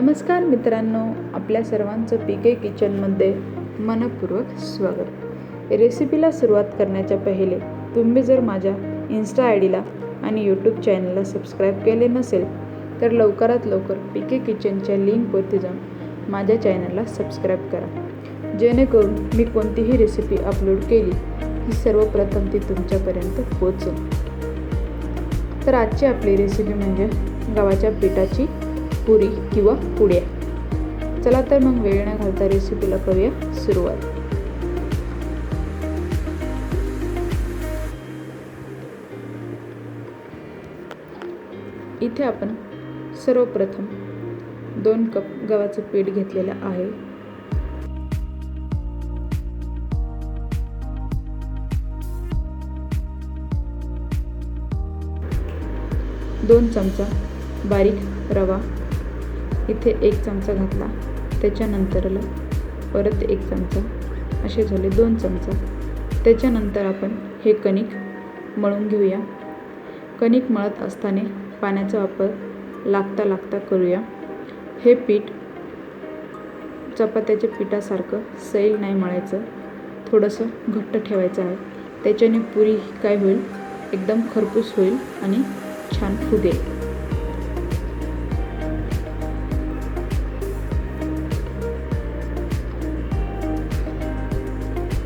नमस्कार मित्रांनो आपल्या सर्वांचं पी के किचनमध्ये मनपूर्वक स्वागत. रेसिपीला सुरुवात करण्याच्या पहिले तुम्ही जर माझ्या इन्स्टा आय डीला आणि यूट्यूब चॅनलला सबस्क्राईब केले नसेल तर लवकरात लवकर पी के किचनच्या लिंकवरती जाऊन माझ्या चॅनलला सबस्क्राईब करा. जेणेकरून मी कोणतीही रेसिपी अपलोड केली की सर्वप्रथम ती तुमच्यापर्यंत पोचेल तर आजची आपली रेसिपी म्हणजे गव्हाच्या पिठाची पुरी किंवा पुड्या. चला तर मग वेळ न घालता रेसिपीला करूया सुरुवात. इथे आपण सर्वप्रथम दोन कप गव्हाचं पीठ घेतलेलं आहे. दोन चमचा बारीक रवा इथे एक चमचा घातला. त्याच्यानंतरला परत एक चमचा. असे झाले दोन चमचा. त्याच्यानंतर आपण हे कणिक मळून घेऊया. कणिक मळत असताना पाण्याचा वापर लागता लागता करूया. हे पीठ चपात्याच्या पिठासारखं सैल नाही मळायचं. थोडंसं घट्ट ठेवायचं आहे. त्याच्याने पुरी काय होईल? एकदम खरपूस होईल आणि छान फुगेल.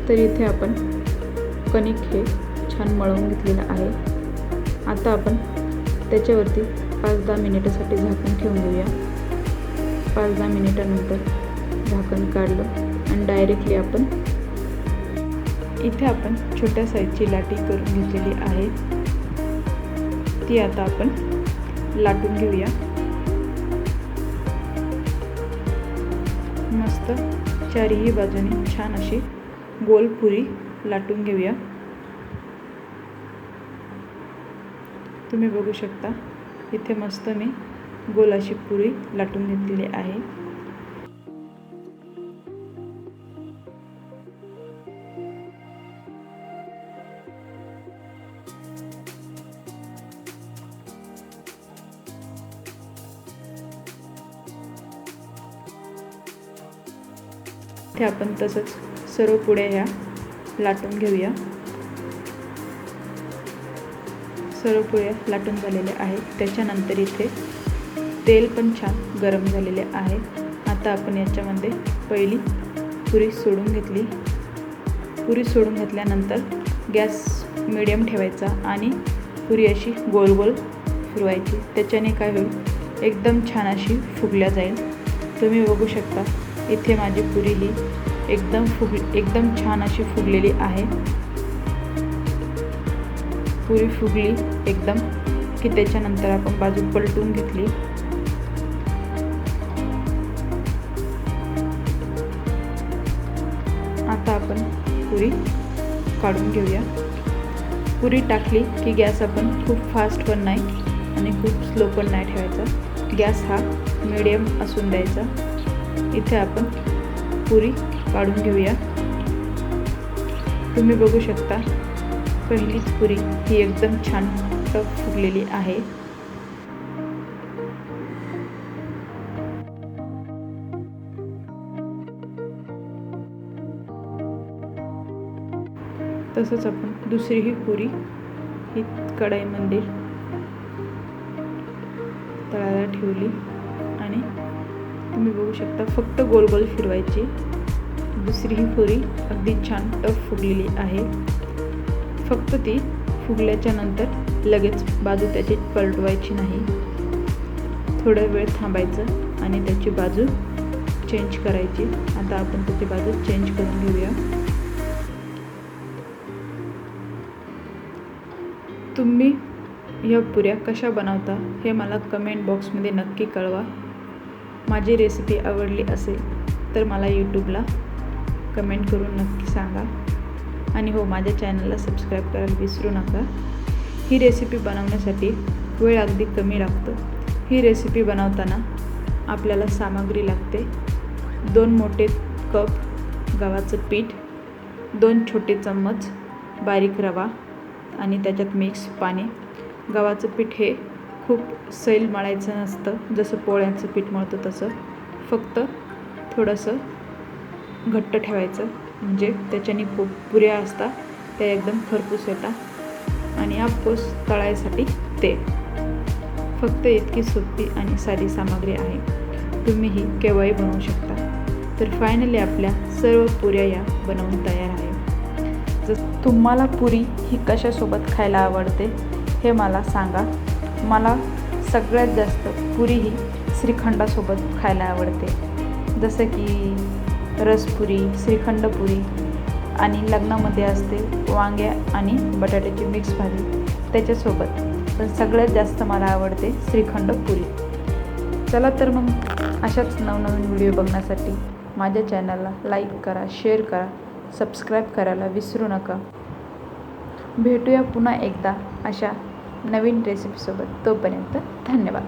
तर इथे आपण कणिक हे छान मळवून घेतलेलं आहे. आता आपण त्याच्यावरती पाच दहा मिनिटासाठी झाकण ठेवून घेऊया पाच दहा मिनिटानंतर झाकण काढलं आणि डायरेक्टली आपण इथे आपण छोट्या साईजची लाटी करून घेतलेली आहे. ती आता आपण लाटून घेऊया. मस्त चारही बाजूने छान अशी गोल पुरी लाटून घेऊया. तुम्ही बघू शकता इथे मस्त मी गोल अशी पुरी लाटून घेतलेली आहे. इथे आपण तसंच सर्व पुढे ह्या लाटून घेऊया. सर्व पुड्या लाटून झालेल्या आहेत त्याच्यानंतर इथे तेल पण छान गरम झालेले आहे. आता आपण याच्यामध्ये पहिली पुरी सोडून घेतली. पुरी सोडून घेतल्यानंतर गॅस मिडियम ठेवायचा आणि पुरी अशी गोल गोल फिरवायची. त्याच्याने काय होईल? एकदम छान अशी फुगल्या जाईल. तुम्ही बघू शकता. इथे माझी पुरी ही एकदम फुग एकदम छान अशी फुगलेली आहे. पुरी फुगली एकदम की त्याच्यानंतर आपण बाजू पलटून घेतली. आता आपण पुरी काढून घेऊया. पुरी टाकली की गॅस आपण खूप फास्ट पण नाही आणि खूप स्लो पण नाही ठेवायचा. गॅस हा मिडियम असून द्यायचा. इथे आपण पुरी काढून घेऊया तुम्ही बघू शकता पहिलीच पुरी ही एकदम छान टफ फुगलेली आहे. तसंच आपण दुसरी ही पुरी ही कढाईमध्ये तळायला ठेवली. आणि तुम्ही बघू शकता फक्त गोल गोल फिरवायची. दुसरी ही पुरी अगदी छान टफ फुगलेली आहे. फक्त ती फुगल्याच्या नंतर लगेच बाजू त्याची पलटवायची नाही. थोडा वेळ थांबायचं आणि त्याची बाजू चेंज करायची. आता आपण त्याची बाजू चेंज करून घेऊया. तुम्ही ह्या पुऱ्या कशा बनवता हे मला कमेंट बॉक्समध्ये नक्की कळवा. माझी रेसिपी आवडली असेल तर मला यूट्यूबला कमेंट करून नक्की सांगा. आणि हो माझ्या चॅनलला सबस्क्राईब करायला विसरू नका. ही रेसिपी बनवण्यासाठी वेळ अगदी कमी लागतो. ही रेसिपी बनवताना आपल्याला सामग्री लागते. दोन मोठे कप गव्हाचं पीठ दोन छोटे चम्मच बारीक रवा आणि त्याच्यात मिक्स पाणी. गव्हाचं पीठ हे खूप सैल मळायचं नसतं जसं पोळ्यांचं पीठ मळतं तसं. फक्त थोडंसं घट्ट ठेवायचं. म्हणजे त्याच्याने पु पुऱ्या असतात त्या एकदम खरपूस येतात आणि आपूस तळायसाठी ते फक्त इतकी सोपी आणि साधी सामग्री आहे. तुम्हीही केव्हाही बनवू शकता. तर फायनली आपल्या सर्व पुऱ्या या बनवून तयार आहे. जस तुम्हाला पुरी ही कशासोबत खायला आवडते हे मला सांगा. मला सगळ्यात जास्त पुरी ही श्रीखंडासोबत खायला आवडते. जसं की रसपुरी श्रीखंडपुरी आणि लग्नामध्ये असते वांग्या आणि बटाट्याची मिक्स भाजी त्याच्यासोबत. पण सगळ्यात जास्त मला आवडते श्रीखंड पुरी चला तर मग अशाच नवनवीन व्हिडिओ बघण्यासाठी माझ्या चॅनलला लाईक करा शेअर करा सबस्क्राईब करायला विसरू नका. भेटूया पुन्हा एकदा अशा नवीन रेसिपीसोबत तोपर्यंत धन्यवाद.